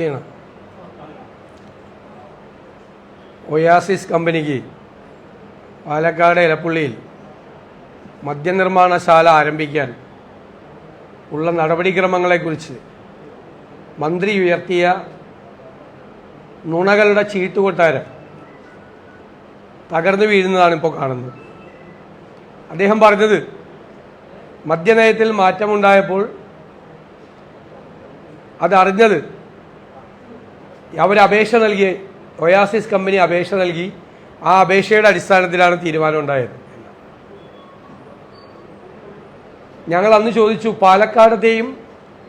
റെഡിയാണ് ഒയാസിസ് കമ്പനിക്ക് പാലക്കാട് ഇലപ്പുള്ളിയിൽ മദ്യനിർമ്മാണശാല ആരംഭിക്കാൻ ഉള്ള നടപടിക്രമങ്ങളെക്കുറിച്ച് മന്ത്രി ഉയർത്തിയ നുണകളുടെ ചീട്ടുകൊട്ടാരം തകർന്നു വീഴുന്നതാണ് ഇപ്പോൾ കാണുന്നത്. അദ്ദേഹം പറഞ്ഞത് മദ്യനയത്തിൽ മാറ്റമുണ്ടായപ്പോൾ അതറിഞ്ഞത് അവർ അപേക്ഷ നൽകി ഒയാസിസ് കമ്പനി അപേക്ഷ നൽകി. ആ അപേക്ഷയുടെ അടിസ്ഥാനത്തിലാണ് തീരുമാനം ഉണ്ടായത് ഞങ്ങൾ അന്ന് ചോദിച്ചു പാലക്കാടത്തെയും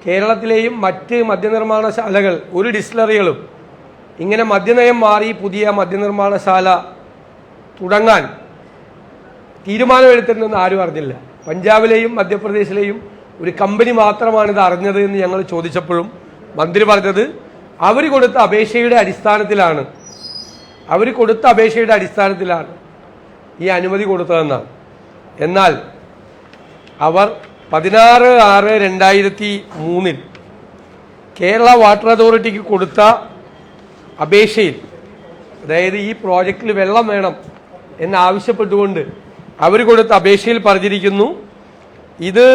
കേരളത്തിലെയും മറ്റ് മദ്യനിർമ്മാണശാലകൾ ഒരു ഡിസ്റ്റിലറികളും ഇങ്ങനെ മദ്യനയം മാറി പുതിയ മദ്യനിർമ്മാണശാല തുടങ്ങാൻ തീരുമാനമെടുത്തിട്ടുണ്ടെന്ന് ആരും അറിഞ്ഞില്ല. പഞ്ചാബിലെയും മധ്യപ്രദേശിലെയും ഒരു കമ്പനി മാത്രമാണ് ഇത് അറിഞ്ഞത് എന്ന് ഞങ്ങൾ ചോദിച്ചപ്പോഴും മന്ത്രി പറഞ്ഞത് അവർ കൊടുത്ത അപേക്ഷയുടെ അടിസ്ഥാനത്തിലാണ്. അവർ കൊടുത്ത അപേക്ഷയുടെ അടിസ്ഥാനത്തിലാണ് ഈ അനുമതി കൊടുത്തതെന്നാണ് എന്നാൽ അവർ പതിനാറ് ആറ് രണ്ടായിരത്തി മൂന്നിൽ കേരള വാട്ടർ അതോറിറ്റിക്ക് കൊടുത്ത അപേക്ഷയിൽ അതായത് ഈ പ്രോജക്റ്റിൽ വെള്ളം വേണം എന്നാവശ്യപ്പെട്ടുകൊണ്ട് അവർ കൊടുത്ത അപേക്ഷയിൽ പറഞ്ഞിരിക്കുന്നു ഇത്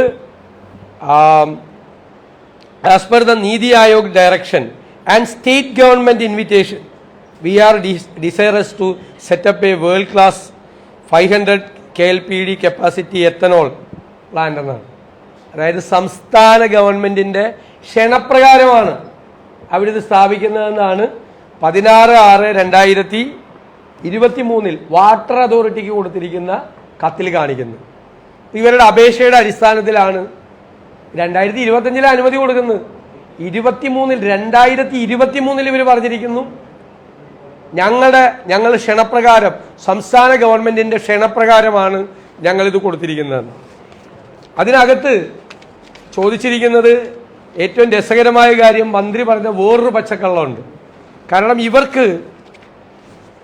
as per the NITI Aayog direction invitation we are desirous to set up a world class five hundred K L P D capacity ethanol plant എന്നാണ്. അതായത് സംസ്ഥാന ഗവൺമെന്റിന്റെ ക്ഷണപ്രകാരമാണ് അവരിത് സ്ഥാപിക്കുന്നതെന്നാണ് പതിനാറ് ആറ് രണ്ടായിരത്തി ഇരുപത്തി മൂന്നിൽ വാട്ടർ അതോറിറ്റിക്ക് കൊടുത്തിരിക്കുന്ന കത്തിൽ കാണിക്കുന്നത്. ഇവരുടെ അപേക്ഷയുടെ അടിസ്ഥാനത്തിലാണ് രണ്ടായിരത്തി ഇരുപത്തഞ്ചിലെ അനുമതി കൊടുക്കുന്നത്. ഇരുപത്തിമൂന്നിൽ രണ്ടായിരത്തി ഇരുപത്തി മൂന്നിൽ ഇവർ പറഞ്ഞിരിക്കുന്നു. ഞങ്ങളുടെ ഞങ്ങൾ ക്ഷണപ്രകാരം സംസ്ഥാന ഗവൺമെന്റിന്റെ ക്ഷണപ്രകാരമാണ് ഇത് കൊടുത്തിരിക്കുന്നത്. അതിനകത്ത് ചോദിച്ചിരിക്കുന്നത് ഏറ്റവും രസകരമായ കാര്യം മന്ത്രി പറഞ്ഞ വേറൊരു പച്ചക്കള്ളമുണ്ട്. കാരണം ഇവർക്ക്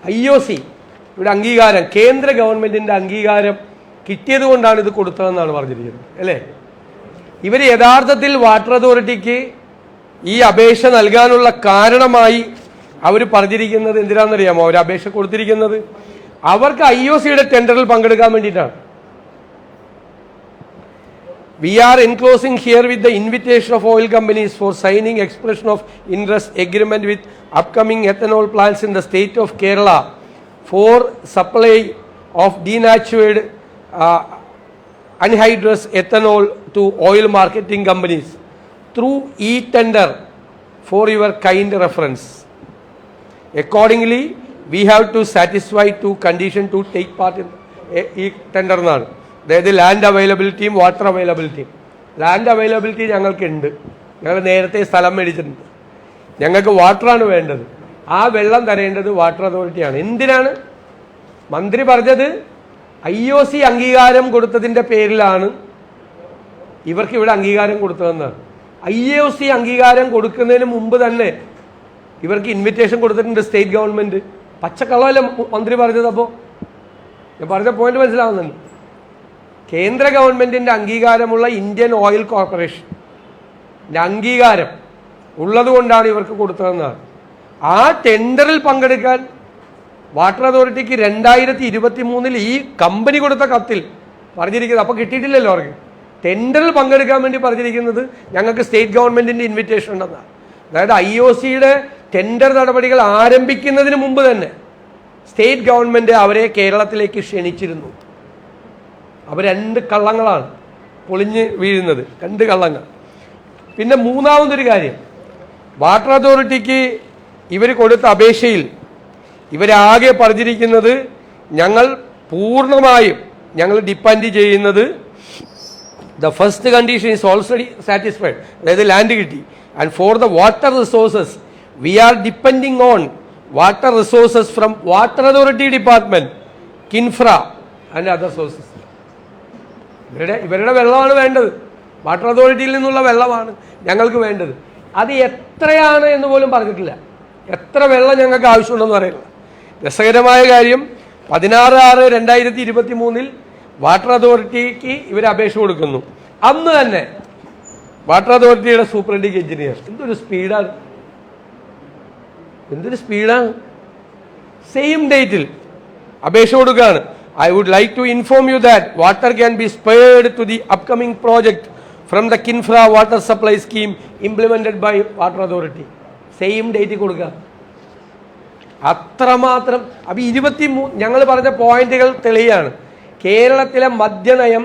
ഐ ഒ സി ഇവിടെ അംഗീകാരം കേന്ദ്ര ഗവൺമെന്റിന്റെ അംഗീകാരം കിട്ടിയത് കൊണ്ടാണ് ഇത് കൊടുത്തതെന്നാണ് പറഞ്ഞിരിക്കുന്നത്. അല്ലേ? ഇവർ യഥാർത്ഥത്തിൽ വാട്ടർ അതോറിറ്റിക്ക് ഈ അപേക്ഷ നൽകാനുള്ള കാരണമായി അവർ പറഞ്ഞിരിക്കുന്നത് എന്തിനാണെന്നറിയാമോ? അവർ അപേക്ഷ കൊടുത്തിരിക്കുന്നത് അവർക്ക് ഐ ഒ സിയുടെ ടെൻഡറിൽ പങ്കെടുക്കാൻ വേണ്ടിയിട്ടാണ്. We are enclosing herewith the invitation of oil companies for signing expression of interest agreement with upcoming ethanol plants in the state of Kerala for supply of denatured anhydrous ethanol to oil marketing companies through e-tender for your kind reference. Accordingly, we have to satisfy two condition to take part in tender എന്നാണ് അതായത് land അവൈലബിലിറ്റിയും water അവൈലബിലിറ്റിയും land availability ഞങ്ങൾക്കുണ്ട്. ഞങ്ങൾ നേരത്തെ സ്ഥലം മേടിച്ചിട്ടുണ്ട്. ഞങ്ങൾക്ക് വാട്ടറാണ് വേണ്ടത്. ആ വെള്ളം തരേണ്ടത് വാട്ടർ അതോറിറ്റിയാണ് എന്തിനാണ്? മന്ത്രി പറഞ്ഞത് ഐ ഒ സി അംഗീകാരം കൊടുത്തതിന്റെ പേരിലാണ് ഇവർക്ക് ഇവിടെ അംഗീകാരം കൊടുത്തതെന്നാണ്. ഐ എ ഒ സി അംഗീകാരം കൊടുക്കുന്നതിന് മുമ്പ് തന്നെ ഇവർക്ക് ഇൻവിറ്റേഷൻ കൊടുത്തിട്ടുണ്ട് സ്റ്റേറ്റ് ഗവൺമെന്റ് പച്ചക്കള്ളമല്ല മന്ത്രി പറഞ്ഞത് അപ്പോൾ ഞാൻ പറഞ്ഞ പോയിന്റ് മനസ്സിലാവുന്നുണ്ട്. കേന്ദ്ര ഗവൺമെന്റിന്റെ അംഗീകാരമുള്ള ഇന്ത്യൻ ഓയിൽ കോർപ്പറേഷൻ. അംഗീകാരം ഉള്ളതുകൊണ്ടാണ് ഇവർക്ക് കൊടുത്തതെന്നാണ് ആ ടെൻഡറിൽ പങ്കെടുക്കാൻ വാട്ടർ അതോറിറ്റിക്ക് രണ്ടായിരത്തി ഇരുപത്തി മൂന്നിൽ ഈ കമ്പനി കൊടുത്ത കത്തിൽ പറഞ്ഞിരിക്കുന്നത്. അപ്പോൾ കിട്ടിയിട്ടില്ലല്ലോ അവർക്ക്. ടെൻഡറിൽ പങ്കെടുക്കാൻ വേണ്ടി പറഞ്ഞിരിക്കുന്നത് ഞങ്ങൾക്ക് സ്റ്റേറ്റ് ഗവൺമെന്റിന്റെ ഇൻവിറ്റേഷൻ ഉണ്ടെന്നാണ് അതായത് ഐ ഒ സിയുടെ ടെൻഡർ നടപടികൾ ആരംഭിക്കുന്നതിന് മുമ്പ് തന്നെ സ്റ്റേറ്റ് ഗവൺമെന്റ് അവരെ കേരളത്തിലേക്ക് ക്ഷണിച്ചിരുന്നു. അവർ രണ്ട് കള്ളങ്ങളാണ് പൊളിഞ്ഞ് വീഴുന്നത്. രണ്ട് കള്ളങ്ങൾ. പിന്നെ മൂന്നാമതൊരു കാര്യം. വാട്ടർ അതോറിറ്റിക്ക് ഇവർ കൊടുത്ത അപേക്ഷയിൽ ഇവരാകെ പറഞ്ഞിരിക്കുന്നത് ഞങ്ങൾ പൂർണമായും ഞങ്ങൾ ഡിപ്പെൻഡ് ചെയ്യുന്നത് the first condition is already satisfied അതായത് ലാൻഡ് കിട്ടി. And for the water resources we are depending on water resources from water authority department KINFRA and other sources ഇവരുടെ ഇവരുടെ വെള്ളമാണ് വേണ്ടത്. വാട്ടർ അതോറിറ്റിയിൽ നിന്നുള്ള വെള്ളമാണ് ഞങ്ങൾക്ക് വേണ്ടത്. അത് എത്രയാണ് എന്ന് പോലും പറഞ്ഞിട്ടില്ല. എത്ര വെള്ളം ഞങ്ങൾക്ക് ആവശ്യമുണ്ടെന്ന് അറിയില്ല രസകരമായ കാര്യം പതിനാറ് ആറ് രണ്ടായിരത്തി ഇരുപത്തി മൂന്നിൽ വാട്ടർ അതോറിറ്റിക്ക് ഇവർ അപേക്ഷ കൊടുക്കുന്നു. അന്ന് തന്നെ വാട്ടർ അതോറിറ്റിയുടെ സൂപ്രണ്ടിങ് എഞ്ചിനീയർ. എന്തൊരു സ്പീഡാണ്. എന്തൊരു സ്പീഡാണ്. സെയിം ഡേറ്റിൽ അപേക്ഷ കൊടുക്കുകയാണ്. I would like to inform you that water can be spared to the upcoming project from the KINFRA water supply scheme implemented by water authority same date കൊടുക്കുക. അത്രമാത്രം അപ്പൊ ഇരുപത്തി മൂ ഞങ്ങൾ പറഞ്ഞ പോയിന്റുകൾ തെളിയാണ്. കേരളത്തിലെ മദ്യനയം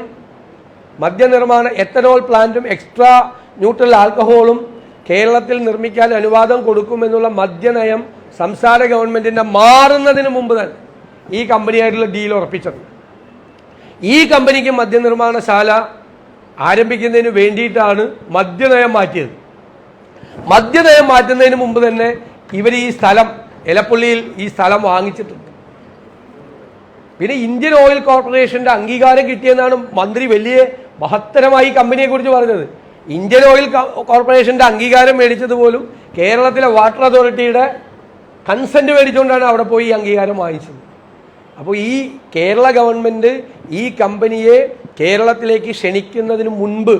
മദ്യനിർമ്മാണ എത്തനോൾ പ്ലാന്റും എക്സ്ട്രാ ന്യൂട്രൽ ആൽക്കഹോളും കേരളത്തിൽ നിർമ്മിക്കാൻ അനുവാദം കൊടുക്കുമെന്നുള്ള മദ്യനയം സംസ്ഥാന ഗവൺമെന്റിന്റെ മാറുന്നതിന് മുമ്പ് തന്നെ ഈ കമ്പനിയായിട്ടുള്ള ഡീൽ ഉറപ്പിച്ചത്. ഈ കമ്പനിക്ക് മദ്യനിർമ്മാണശാല ആരംഭിക്കുന്നതിന് വേണ്ടിയിട്ടാണ് മദ്യനയം മാറ്റിയത്. മദ്യനയം മാറ്റുന്നതിന് മുമ്പ് തന്നെ ഇവർ ഈ സ്ഥലം എലപ്പുള്ളിയിൽ ഈ സ്ഥലം വാങ്ങിച്ചിട്ടുണ്ട്. പിന്നെ ഇന്ത്യൻ ഓയിൽ കോർപ്പറേഷന്റെ അംഗീകാരം കിട്ടിയെന്നാണ് മന്ത്രി വലിയ മഹത്തരമായി കമ്പനിയെ കുറിച്ച് പറഞ്ഞത്. ഇന്ത്യൻ ഓയിൽ കോർപ്പറേഷന്റെ അംഗീകാരം മേടിച്ചത് പോലും കേരളത്തിലെ വാട്ടർ അതോറിറ്റിയുടെ കൺസെന്റ് മേടിച്ചുകൊണ്ടാണ് അവിടെ പോയി ഈ അംഗീകാരം വാങ്ങിച്ചത്. അപ്പോൾ ഈ കേരള ഗവൺമെന്റ് ഈ കമ്പനിയെ കേരളത്തിലേക്ക് ക്ഷണിക്കുന്നതിന് മുൻപ്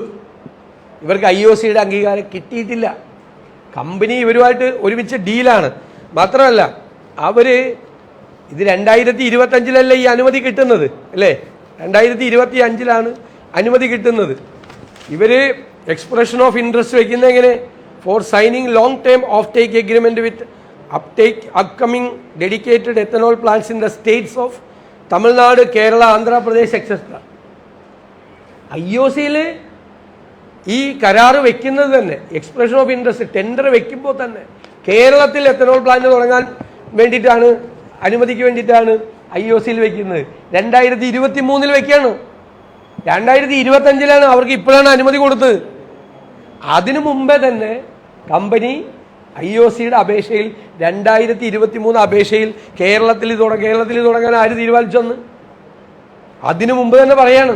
ഇവർക്ക് ഐ ഒ സിയുടെ അംഗീകാരം കിട്ടിയിട്ടില്ല. കമ്പനി ഇവരുമായിട്ട് ഒരുമിച്ച് ഡീലാണ്. മാത്രമല്ല അവർ ഇത് രണ്ടായിരത്തി ഇരുപത്തഞ്ചിലല്ലേ ഈ അനുമതി കിട്ടുന്നത് അല്ലേ? രണ്ടായിരത്തി ഇരുപത്തി അഞ്ചിലാണ് അനുമതി കിട്ടുന്നത്. ഇവർ എക്സ്പ്രഷൻ ഓഫ് ഇൻട്രസ്റ്റ് വെക്കുന്ന എങ്ങനെ? For signing long term offtake agreement with uptake upcoming dedicated ethanol plants in the states of Tamil Nadu Kerala Andhra Pradesh etcetera I O സിയിൽ ഈ കരാറ് വെക്കുന്നത് തന്നെ എക്സ്പ്രഷൻ ഓഫ് ഇൻട്രസ്റ്റ് ടെൻഡർ വെക്കുമ്പോൾ തന്നെ കേരളത്തിൽ എത്തനോൾ പ്ലാന്റ് തുടങ്ങാൻ വേണ്ടിയിട്ടാണ് അനുമതിക്ക് വേണ്ടിയിട്ടാണ് ഐ ഒ സിയിൽ വെക്കുന്നത്. രണ്ടായിരത്തി ഇരുപത്തി മൂന്നിൽ വെക്കുകയാണ് രണ്ടായിരത്തി ഇരുപത്തി അഞ്ചിലാണ് അവർക്ക് ഇപ്പോഴാണ് അനുമതി കൊടുത്തത്. അതിനു മുമ്പേ തന്നെ കമ്പനി ഐ ഒ സിയുടെ അപേക്ഷയിൽ രണ്ടായിരത്തി ഇരുപത്തി മൂന്ന് അപേക്ഷയിൽ കേരളത്തിൽ തുടങ്ങ കേരളത്തിൽ തുടങ്ങാൻ ആര് തീരുമാനിച്ചെന്ന് അതിനു മുമ്പ് തന്നെ പറയാണ്.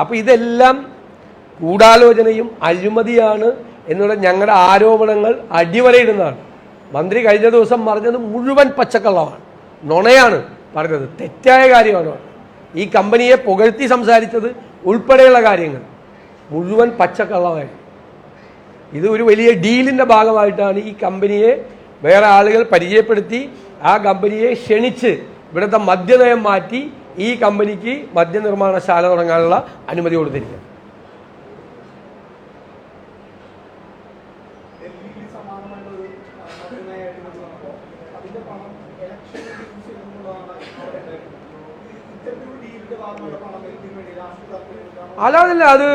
അപ്പൊ ഇതെല്ലാം കൂടാലോചനയും അഴിമതിയാണ് എന്നുള്ള ഞങ്ങളുടെ ആരോപണങ്ങൾ അടിവരയിടുന്നതാണ്. മന്ത്രി കഴിഞ്ഞ ദിവസം പറഞ്ഞത് മുഴുവൻ പച്ചക്കള്ളമാണ്. നുണയാണ് പറഞ്ഞത്. തെറ്റായ കാര്യമാണ്. ഈ കമ്പനിയെ പുകഴ്ത്തി സംസാരിച്ചത് ഉൾപ്പെടെയുള്ള കാര്യങ്ങൾ. മുഴുവൻ പച്ചക്കള്ളമായി. ഇത് ഒരു വലിയ ഡീലിന്റെ ഭാഗമായിട്ടാണ് ഈ കമ്പനിയെ വേറെ ആളുകൾ പരിചയപ്പെടുത്തി ആ കമ്പനിയെ ക്ഷണിച്ച് ഇവിടുത്തെ മദ്യനയം മാറ്റി ഈ കമ്പനിക്ക് മദ്യനിർമ്മാണശാല തുടങ്ങാനുള്ള അനുമതി കൊടുത്തിരിക്കുക അതിന്റെ പണം ഇലക്ഷൻ യൂസ് അല്ലാതല്ല അത്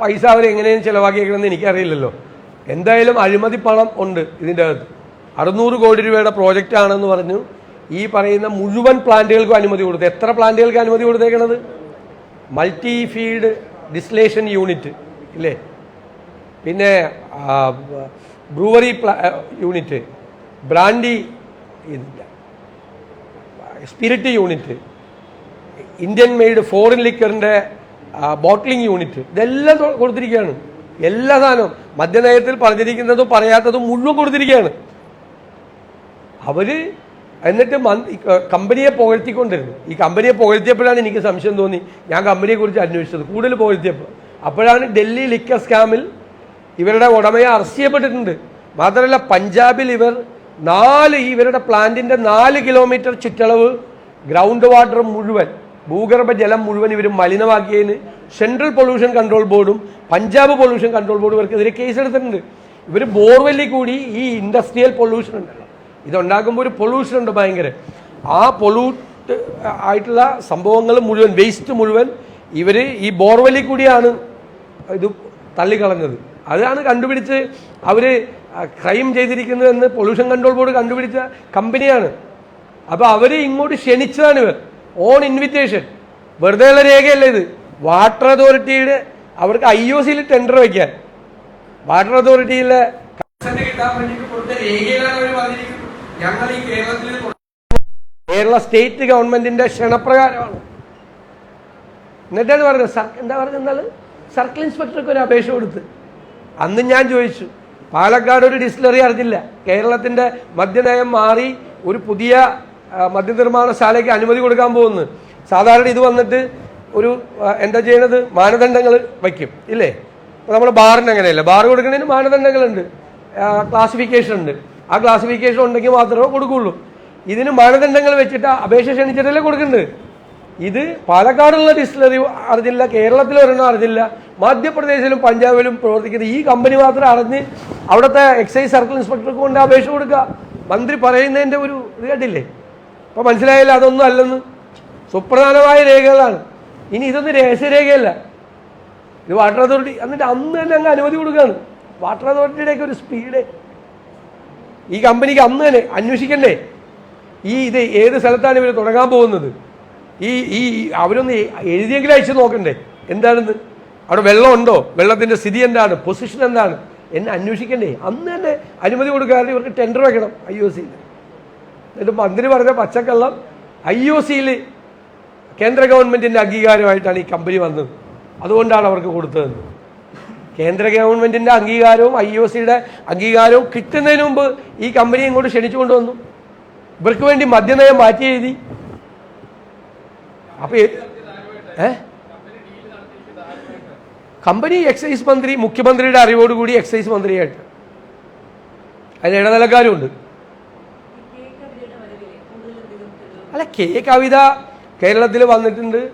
പൈസ അവർ എങ്ങനെയും ചെലവാക്കിയേക്കണമെന്ന് എനിക്കറിയില്ലല്ലോ. എന്തായാലും അഴിമതി പണം ഉണ്ട് ഇതിന്റെ അകത്ത്. അറുന്നൂറ് കോടി രൂപയുടെ പ്രോജക്റ്റ് ആണെന്ന് പറഞ്ഞു. ഈ പറയുന്ന മുഴുവൻ പ്ലാന്റുകൾക്കും അനുമതി കൊടുത്തു. എത്ര പ്ലാന്റുകൾക്ക് അനുമതി കൊടുത്തേക്കണത്? മൾട്ടി ഫീൽഡ് ഡിസ്ലേഷൻ യൂണിറ്റ് ഇല്ലേ? പിന്നെ brewery unit brandy spirit unit Indian made foreign ലിക്കറിന്റെ bottling unit ഇതെല്ലാം കൊടുത്തിരിക്കുകയാണ്. എല്ലാ സാധനവും മദ്യനയത്തിൽ പറഞ്ഞിരിക്കുന്നതും പറയാത്തതും മുഴുവൻ കൊടുത്തിരിക്കുകയാണ്. അവർ എന്നിട്ട് കമ്പനിയെ പുകഴ്ത്തിക്കൊണ്ടിരുന്നു. ഈ കമ്പനിയെ പുകഴ്ത്തിയപ്പോഴാണ് എനിക്ക് സംശയം തോന്നി. ഞാൻ കമ്പനിയെ കുറിച്ച് അന്വേഷിച്ചത്. കൂടുതൽ പുകഴ്ത്തിയപ്പോൾ അപ്പോഴാണ് ഡൽഹി ലിക്കർ സ്കാമിൽ ഇവരുടെ ഉടമയെ അറസ്റ്റ് ചെയ്യപ്പെട്ടിട്ടുണ്ട്. മാത്രമല്ല പഞ്ചാബിൽ ഇവർ നാല് ഇവരുടെ പ്ലാന്റിന്റെ നാല് കിലോമീറ്റർ ചുറ്റളവ് ഗ്രൗണ്ട് വാട്ടർ മുഴുവൻ ഭൂഗർഭ ജലം മുഴുവൻ ഇവർ മലിനമാക്കിയതിന് സെൻട്രൽ പൊല്യൂഷൻ കൺട്രോൾ ബോർഡും പഞ്ചാബ് പൊല്യൂഷൻ കൺട്രോൾ ബോർഡും ഇവർക്കെതിരെ കേസെടുത്തിട്ടുണ്ട് ഇവർ ബോർവെല്ലിൽ കൂടി ഈ ഇൻഡസ്ട്രിയൽ പൊല്യൂഷൻ ഉണ്ടല്ലോ ഇതുണ്ടാക്കുമ്പോൾ ഒരു പൊല്യൂഷൻ ഉണ്ട് ഭയങ്കര. ആ പൊല്യൂട്ട് ആയിട്ടുള്ള സംഭവങ്ങൾ മുഴുവൻ വേസ്റ്റ് മുഴുവൻ ഇവർ ഈ ബോർവെല്ലിൽ കൂടിയാണ് ഇത് തള്ളിക്കളഞ്ഞത്. അതാണ് കണ്ടുപിടിച്ച് അവർ ക്രൈം ചെയ്തിരിക്കുന്നതെന്ന് പൊല്യൂഷൻ കൺട്രോൾ ബോർഡ് കണ്ടുപിടിച്ച കമ്പനിയാണ് അപ്പോൾ അവർ ഇങ്ങോട്ട് ക്ഷണിച്ചതാണ് ഇവർ. ഓൺ ഇൻവിറ്റേഷൻ വെറുതെ ഉള്ള രേഖയല്ല ഇത്. വാട്ടർ അതോറിറ്റിയുടെ അവർക്ക് ഐ ഒ സിയിൽ ടെൻഡർ വയ്ക്കാൻ വാട്ടർ അതോറിറ്റിയിലെ കേരള സ്റ്റേറ്റ് ഗവൺമെന്റിന്റെ ക്ഷണപ്രകാരമാണ്. എന്നിട്ടാണ് പറഞ്ഞത്. എന്താ പറഞ്ഞത് എന്നാൽ സർക്കിൾ ഇൻസ്പെക്ടർക്ക് ഒരു അപേക്ഷ കൊടുത്ത്. അന്ന് ഞാൻ ചോദിച്ചു പാലക്കാട് ഒരു ഡിസ്റ്റിലറി അറിഞ്ഞില്ല. കേരളത്തിന്റെ മദ്യനയം മാറി ഒരു പുതിയ മദ്യനിർമ്മാണശാലയ്ക്ക് അനുമതി കൊടുക്കാൻ പോകുന്നു. സാധാരണ ഇത് വന്നിട്ട് ഒരു എന്താ ചെയ്യണത്? മാനദണ്ഡങ്ങൾ വയ്ക്കും ഇല്ലേ? നമ്മൾ ബാറിന് അങ്ങനെയല്ല? ബാർ കൊടുക്കുന്നതിന് മാനദണ്ഡങ്ങളുണ്ട്. ക്ലാസിഫിക്കേഷൻ ഉണ്ട്. ആ ക്ലാസിഫിക്കേഷൻ ഉണ്ടെങ്കിൽ മാത്രമേ കൊടുക്കുള്ളൂ. ഇതിന് മാനദണ്ഡങ്ങൾ വെച്ചിട്ട് അപേക്ഷ ക്ഷണിച്ചിട്ടല്ലേ കൊടുക്കുന്നുണ്ട് ഇത് പാലക്കാടുള്ള ഡിസ്റ്റിലറി അറിഞ്ഞില്ല കേരളത്തിൽ ഒരെണ്ണം അറിഞ്ഞില്ല. മധ്യപ്രദേശിലും പഞ്ചാബിലും പ്രവർത്തിക്കുന്ന ഈ കമ്പനി മാത്രം അറിഞ്ഞ് അവിടുത്തെ എക്സൈസ് സർക്കിൾ ഇൻസ്പെക്ടർക്ക് കൊണ്ട് അപേക്ഷ കൊടുക്കുക. മന്ത്രി പറയുന്നതിന്റെ ഒരു ഇത് കേട്ടില്ലേ അപ്പോൾ മനസ്സിലായില്ല? അതൊന്നും അല്ലെന്ന്. സുപ്രധാനമായ രേഖകളാണ്. ഇനി ഇതൊന്നും രഹസ്യരേഖയല്ല. ഇത് വാട്ടർ അതോറിറ്റി എന്നിട്ട് അന്ന് തന്നെ അങ്ങ് അനുമതി കൊടുക്കുകയാണ്. വാട്ടർ അതോറിറ്റിയുടെയൊക്കെ ഒരു സ്പീഡ് ഈ കമ്പനിക്ക് അന്ന് തന്നെ അന്വേഷിക്കണ്ടേ? ഈ ഇത് ഏത് സ്ഥലത്താണ് ഇവർ തുടങ്ങാൻ പോകുന്നത്? ഈ ഈ അവരൊന്ന് എഴുതിയെങ്കിലും അയച്ചു നോക്കണ്ടേ? എന്താണെന്ന് അവിടെ വെള്ളമുണ്ടോ? വെള്ളത്തിന്റെ സ്ഥിതി എന്താണ്? പൊസിഷൻ എന്താണ്? എന്നെ അന്വേഷിക്കണ്ടേ? അന്ന് തന്നെ അനുമതി കൊടുക്കാതെ ഇവർക്ക് ടെൻഡർ വെക്കണം ഐ ഒ സിയിൽ എന്നിട്ട് മന്ത്രി പറഞ്ഞ പച്ചക്കള്ളം ഐ ഒ സിയിൽ കേന്ദ്ര ഗവൺമെന്റിന്റെ അംഗീകാരമായിട്ടാണ് ഈ കമ്പനി വന്നത്. അതുകൊണ്ടാണ് അവർക്ക് കൊടുത്തത്. കേന്ദ്ര ഗവൺമെന്റിന്റെ അംഗീകാരവും ഐ ഒ സിയുടെ അംഗീകാരവും കിട്ടുന്നതിന് മുമ്പ് ഈ കമ്പനി ഇങ്ങോട്ട് ക്ഷണിച്ചു കൊണ്ടുവന്നു ഇവർക്ക് വേണ്ടി മദ്യനയം മാറ്റി എഴുതി. അപ്പൊ ഏ- കമ്പനി എക്സൈസ് മന്ത്രി മുഖ്യമന്ത്രിയുടെ അറിവോടുകൂടി എക്സൈസ് മന്ത്രിയായിട്ട്. അതിന് ഇടനിലക്കാരുമുണ്ട് അല്ല കെ കവിത കേരളത്തിൽ വന്നിട്ടുണ്ട്.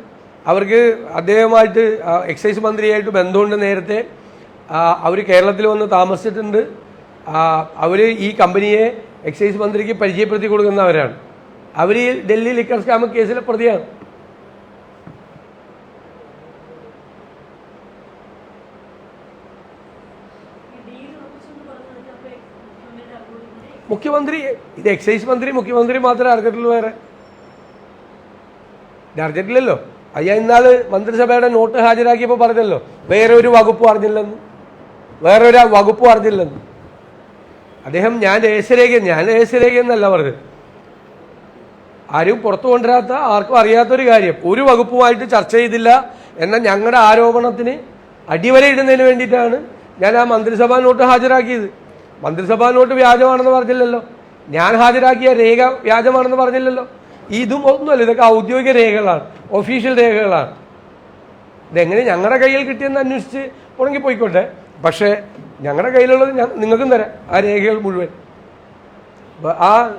അവർക്ക് അദ്ദേഹമായിട്ട് എക്സൈസ് മന്ത്രിയായിട്ട് ബന്ധമുണ്ട് നേരത്തെ. അവർ കേരളത്തിൽ വന്ന് താമസിച്ചിട്ടുണ്ട്. അവർ ഈ കമ്പനിയെ എക്സൈസ് മന്ത്രിക്ക് പരിചയപ്പെടുത്തി കൊടുക്കുന്നവരാണ്. അവർ ഡൽഹി ലിക്കർ സ്കാം കേസിലെ പ്രതിയാണ്. മുഖ്യമന്ത്രി ഇത് എക്സൈസ് മന്ത്രി മുഖ്യമന്ത്രി മാത്രമേ അറിഞ്ഞിട്ടുള്ളൂ വേറെ. ഇത് അയ്യാ ഇന്നാൾ മന്ത്രിസഭയുടെ നോട്ട് ഹാജരാക്കിയപ്പോൾ പറഞ്ഞല്ലോ വേറെ ഒരു വകുപ്പ് അറിഞ്ഞില്ലെന്ന്. വേറെ ഒരു വകുപ്പ് അറിഞ്ഞില്ലെന്ന്. അദ്ദേഹം ഞാൻ രഹസ്യരേഖ ഞാൻ രഹസ്യരേഖ എന്നല്ല പറഞ്ഞത്. ആരും പുറത്തു കൊണ്ടുവരാത്ത ആർക്കും അറിയാത്തൊരു കാര്യം. ഒരു വകുപ്പുമായിട്ട് ചർച്ച ചെയ്തില്ല എന്ന ഞങ്ങളുടെ ആരോപണത്തിന് അടിവരയിടുന്നതിന് വേണ്ടിയിട്ടാണ് ഞാൻ ആ മന്ത്രിസഭാ നോട്ട് ഹാജരാക്കിയത്. മന്ത്രിസഭാ നോട്ട് വ്യാജമാണെന്ന് പറഞ്ഞില്ലല്ലോ. ഞാൻ ഹാജരാക്കിയ രേഖ വ്യാജമാണെന്ന് പറഞ്ഞില്ലല്ലോ. ഇതും ഒന്നുമല്ല ഇതൊക്കെ ഔദ്യോഗിക രേഖകളാണ് ഒഫീഷ്യൽ രേഖകളാണ്. ഇതെങ്ങനെ ഞങ്ങളുടെ കയ്യിൽ കിട്ടിയെന്ന് അന്വേഷിച്ച് ഉണങ്ങി പോയിക്കോട്ടെ. പക്ഷേ ഞങ്ങളുടെ കയ്യിലുള്ളത് നിങ്ങൾക്കും തരാം ആ രേഖകൾ മുഴുവൻ. ആ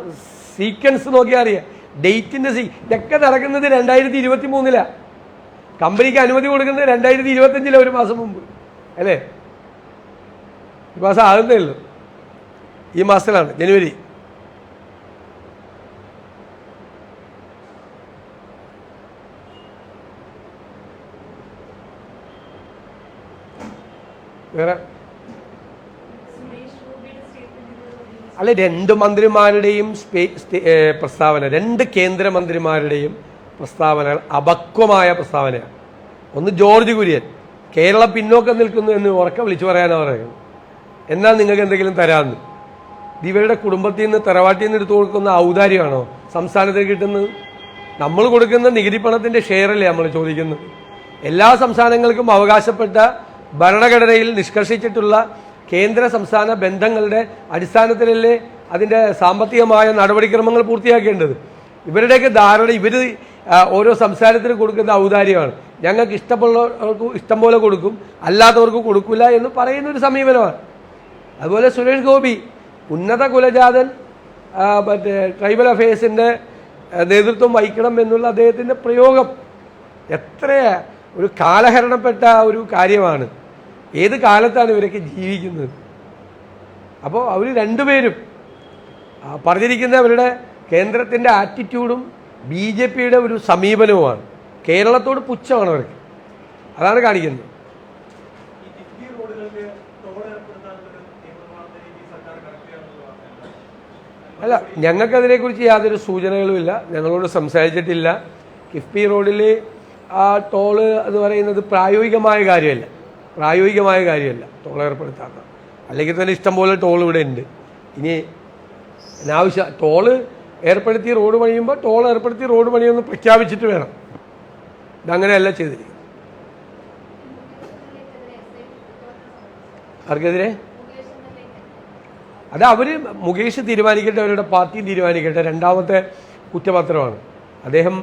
സീക്വൻസ് നോക്കിയാൽ അറിയാം. ഡേറ്റിന്റെ സീ ഇതൊക്കെ നടക്കുന്നത് രണ്ടായിരത്തി ഇരുപത്തി മൂന്നിലാണ് കമ്പനിക്ക് അനുമതി കൊടുക്കുന്നത് രണ്ടായിരത്തി ഇരുപത്തഞ്ചിലെ ഒരു മാസം മുമ്പ്. അല്ലേ? ഈ മാസം ആകുന്നേ ഉള്ളൂ. ഈ മാസത്തിലാണ് ജനുവരി. വേറെ? അല്ല രണ്ട് മന്ത്രിമാരുടെയും പ്രസ്താവന രണ്ട് കേന്ദ്രമന്ത്രിമാരുടെയും പ്രസ്താവനകൾ അപക്വമായ പ്രസ്താവനയാണ്. ഒന്ന് ജോർജ് കുര്യൻ. കേരളം പിന്നോക്കം നിൽക്കുന്നു എന്ന് ഉറക്കം വിളിച്ചു പറയാനാണ് പറയുന്നത്. എന്നാൽ നിങ്ങൾക്ക് എന്തെങ്കിലും തരാമെന്ന്. ഇവരുടെ കുടുംബത്തിൽ നിന്ന് തറവാട്ടിൽ നിന്ന് എടുത്തു കൊടുക്കുന്ന ഔദാര്യമാണോ സംസ്ഥാനത്തിന് കിട്ടുന്നത്? നമ്മൾ കൊടുക്കുന്ന നികുതി പണത്തിന്റെ ഷെയറല്ലേ നമ്മൾ ചോദിക്കുന്നത്? എല്ലാ സംസ്ഥാനങ്ങൾക്കും അവകാശപ്പെട്ട ഭരണഘടനയിൽ നിഷ്കർഷിച്ചിട്ടുള്ള കേന്ദ്ര സംസ്ഥാന ബന്ധങ്ങളുടെ അടിസ്ഥാനത്തിലല്ലേ അതിന്റെ സാമ്പത്തികമായ നടപടിക്രമങ്ങൾ പൂർത്തിയാക്കേണ്ടത്? ഇവരുടെയൊക്കെ ധാരണ ഇവർ ഓരോ സംസ്ഥാനത്തിന് കൊടുക്കുന്ന ഔദാര്യമാണ്. ഞങ്ങൾക്ക് ഇഷ്ടമുള്ളവർക്ക് ഇഷ്ടം പോലെ കൊടുക്കും അല്ലാത്തവർക്ക് കൊടുക്കില്ല എന്ന് പറയുന്ന ഒരു സമീപനമാണ്. അതുപോലെ സുരേഷ് ഗോപി ഉന്നത കുലജാതൻ മറ്റേ ട്രൈബൽ അഫയേഴ്സിന്റെ നേതൃത്വം വഹിക്കണം എന്നുള്ള അദ്ദേഹത്തിന്റെ പ്രയോഗം എത്ര ഒരു കാലഹരണപ്പെട്ട ഒരു കാര്യമാണ്. ഏത് കാലത്താണ് ഇവരൊക്കെ ജീവിക്കുന്നത്? അപ്പോൾ അവർ രണ്ടുപേരും ആ, പറഞ്ഞിരിക്കുന്ന അവരുടെ കേന്ദ്രത്തിന്റെ ആറ്റിറ്റ്യൂഡും ബി ജെ പിയുടെ ഒരു സമീപനവുമാണ്. കേരളത്തോട് പുച്ഛമാണ് അവർക്ക്. അതാണ് കാണിക്കുന്നത്. അല്ല ഞങ്ങൾക്കതിനെക്കുറിച്ച് യാതൊരു സൂചനകളുമില്ല. ഞങ്ങളോട് സംസാരിച്ചിട്ടില്ല. കിഫ്ബി റോഡിൽ ആ ടോൾ എന്ന് പറയുന്നത് പ്രായോഗികമായ കാര്യമല്ല. പ്രായോഗികമായ കാര്യമല്ല. ടോൾ ഏർപ്പെടുത്താത്ത. അല്ലെങ്കിൽ തന്നെ ഇഷ്ടംപോലെ ടോൾ ഇവിടെ ഉണ്ട്. ഇനി അനാവശ്യ ടോൾ ഏർപ്പെടുത്തി റോഡ് പണിയുമ്പോൾ ടോൾ ഏർപ്പെടുത്തി റോഡ് പണിയൊന്ന് പ്രഖ്യാപിച്ചിട്ട് വേണം. ഇതങ്ങനെയല്ല ചെയ്തിരിക്കുന്നത്. ആർക്കെതിരെ? അത് അവർ മുകേഷ് തീരുമാനിക്കട്ടെ അവരുടെ പാർട്ടി തീരുമാനിക്കട്ടെ രണ്ടാമത്തെ കുറ്റപത്രമാണ്. അദ്ദേഹം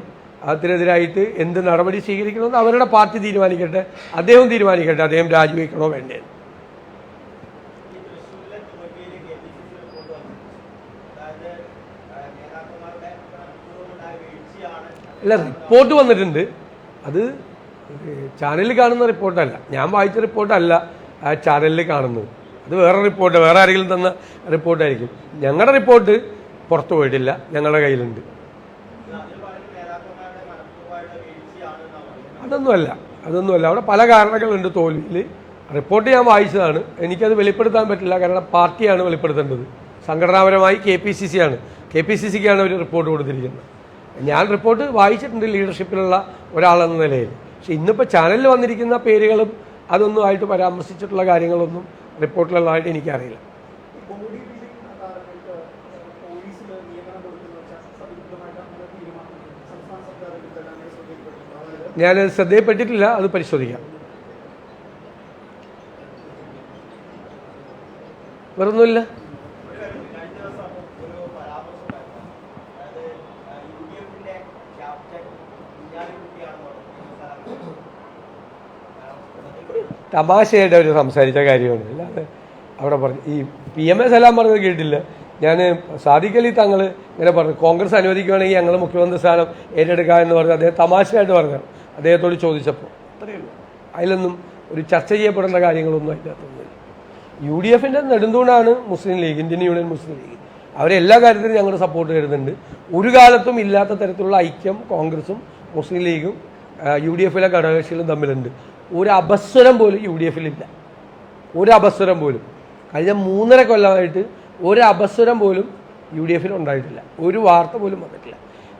അതിനെതിരായിട്ട് എന്ത് നടപടി സ്വീകരിക്കണമെന്ന് അവരുടെ പാർട്ടി തീരുമാനിക്കട്ടെ അദ്ദേഹം തീരുമാനിക്കട്ടെ അദ്ദേഹം രാജിവെക്കണോ വേണ്ടേ. അല്ല റിപ്പോർട്ട് വന്നിട്ടുണ്ട്. അത് ചാനലിൽ കാണുന്ന റിപ്പോർട്ടല്ല. ഞാൻ വായിച്ച റിപ്പോർട്ടല്ല ആ ചാനലിൽ കാണുന്നത്. അത് വേറെ റിപ്പോർട്ട് വേറെ ആരെങ്കിലും തന്ന റിപ്പോർട്ടായിരിക്കും. ഞങ്ങളുടെ റിപ്പോർട്ട് പുറത്തു പോയിട്ടില്ല ഞങ്ങളുടെ കയ്യിലുണ്ട്. അതൊന്നുമല്ല അതൊന്നുമല്ല. അവിടെ പല കാരണങ്ങളുണ്ട് തോൽവിയിൽ റിപ്പോർട്ട് ഞാൻ വായിച്ചതാണ്. എനിക്കത് വെളിപ്പെടുത്താൻ പറ്റില്ല കാരണം പാർട്ടിയാണ് വെളിപ്പെടുത്തേണ്ടത്. സംഘടനാപരമായി കെ പി സി സി ആണ് കെ പി സി സിക്കാണ് അവർ റിപ്പോർട്ട് കൊടുത്തിരിക്കുന്നത്. ഞാൻ റിപ്പോർട്ട് വായിച്ചിട്ടുണ്ട് ലീഡർഷിപ്പിലുള്ള ഒരാളെന്ന നിലയിൽ. പക്ഷെ ഇന്നിപ്പോൾ ചാനലിൽ വന്നിരിക്കുന്ന പേരുകളും അതൊന്നും ആയിട്ട് പരാമർശിച്ചിട്ടുള്ള കാര്യങ്ങളൊന്നും റിപ്പോർട്ടിലുള്ളതായിട്ട് എനിക്കറിയില്ല. ഞാൻ ശ്രദ്ധയിൽപ്പെട്ടിട്ടില്ല അത് പരിശോധിക്കാം. വേറൊന്നുമില്ല? തമാശയായിട്ട് അവർ സംസാരിച്ച കാര്യമാണ്. അവിടെ പറഞ്ഞു ഈ പി എം എ സലാം പറഞ്ഞത് കേട്ടില്ല ഞാൻ സാദിഖ് അലി തങ്ങൾ ഇങ്ങനെ പറഞ്ഞു കോൺഗ്രസ് അനുവദിക്കുകയാണെങ്കിൽ ഞങ്ങൾ മുഖ്യമന്ത്രി സ്ഥാനം ഏറ്റെടുക്കുക എന്ന് പറഞ്ഞു അദ്ദേഹം തമാശയായിട്ട് പറഞ്ഞു അദ്ദേഹത്തോട് ചോദിച്ചപ്പോൾ. അത്രയേ ഉള്ളൂ അതിലൊന്നും ഒരു ചർച്ച ചെയ്യപ്പെടേണ്ട കാര്യങ്ങളൊന്നും അതിനകത്തൊന്നുമില്ല യു ഡി എഫിന്റെ നെടുന്തൂണാണ് മുസ്ലിം ലീഗ് ഇന്ത്യൻ യൂണിയൻ മുസ്ലിം ലീഗ്. അവരെല്ലാ കാര്യത്തിലും ഞങ്ങൾ സപ്പോർട്ട് തരുന്നുണ്ട് ഒരു കാലത്തും ഇല്ലാത്ത തരത്തിലുള്ള ഐക്യം കോൺഗ്രസും മുസ്ലിം ലീഗും യു ഡി എഫിലെ ഘടകകക്ഷികളും തമ്മിലുണ്ട്. ഒരു അപസ്വരം പോലും യു ഡി എഫിലില്ല ഒരു അപസ്വരം പോലും. കഴിഞ്ഞ മൂന്നര കൊല്ലമായിട്ട് ഒരു അപസ്വരം പോലും യു ഡി എഫിൽ ഉണ്ടായിട്ടില്ല. ഒരു വാർത്ത പോലും വന്നിട്ടില്ല.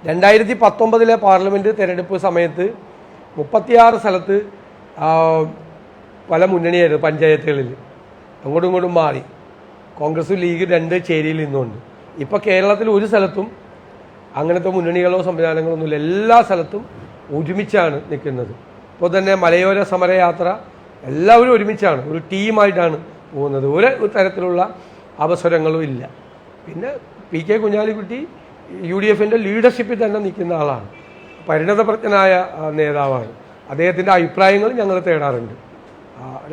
രണ്ടായിരത്തി പത്തൊമ്പതിലെ പാർലമെന്റ് തിരഞ്ഞെടുപ്പ് സമയത്ത് മുപ്പത്തിയാറ് സ്ഥലത്ത് പല മുന്നണിയായിരുന്നു പഞ്ചായത്തുകളിൽ. അങ്ങോട്ടും ഇങ്ങോട്ടും മാറി. കോൺഗ്രസും ലീഗ് രണ്ട് ചേരിയിൽ നിന്നുകൊണ്ട് ഇപ്പോൾ കേരളത്തിൽ ഒരു സ്ഥലത്തും അങ്ങനത്തെ മുന്നണികളോ സംവിധാനങ്ങളോ ഒന്നുമില്ല. എല്ലാ സ്ഥലത്തും ഒരുമിച്ചാണ് നിൽക്കുന്നത്. ഇപ്പോൾ തന്നെ മലയോര സമരയാത്ര എല്ലാവരും ഒരുമിച്ചാണ്. ഒരു ടീമായിട്ടാണ് പോകുന്നത്. ഒരു തരത്തിലുള്ള അവസരങ്ങളും ഇല്ല. പിന്നെ P K Kunhalikutty U D എഫിന്റെ ലീഡർഷിപ്പിൽ തന്നെ നിൽക്കുന്ന ആളാണ്. പരിണതപ്രജ്ഞനായ നേതാവാണ്. അദ്ദേഹത്തിന്റെ അഭിപ്രായങ്ങൾ ഞങ്ങൾ തേടാറുണ്ട്.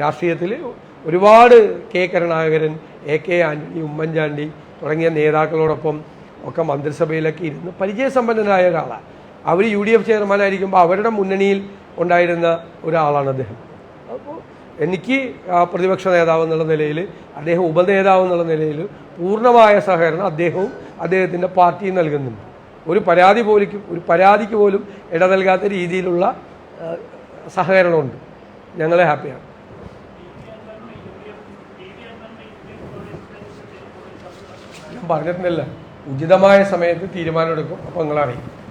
രാഷ്ട്രീയത്തിൽ ഒരുപാട് K Karunakaran A K Antony Oommen Chandy തുടങ്ങിയ നേതാക്കളോടൊപ്പം ഒക്കെ മന്ത്രിസഭയിലൊക്കെ ഇരുന്ന് പരിചയസമ്പന്നനായ ഒരാളാണ്. അവർ യു ഡി എഫ് ചെയർമാനായിരിക്കുമ്പോൾ അവരുടെ മുന്നണിയിൽ ഉണ്ടായിരുന്ന ഒരാളാണ് അദ്ദേഹം. എനിക്ക് പ്രതിപക്ഷ നേതാവ് എന്നുള്ള നിലയിൽ അദ്ദേഹം ഉപനേതാവ് എന്നുള്ള നിലയിൽ പൂർണമായ സഹകരണം അദ്ദേഹവും അദ്ദേഹത്തിന്റെ പാർട്ടിയും നൽകുന്നുണ്ട്. ഒരു പരാതി പോലും ഒരു പരാതിക്ക് പോലും ഇട നൽകാത്ത രീതിയിലുള്ള സഹകരണമുണ്ട്. ഞങ്ങളെ ഹാപ്പിയാണ്. ഞാൻ പറഞ്ഞിട്ടില്ല ഉചിതമായ സമയത്ത് തീരുമാനമെടുക്കും. അപ്പോൾ നിങ്ങളറിയും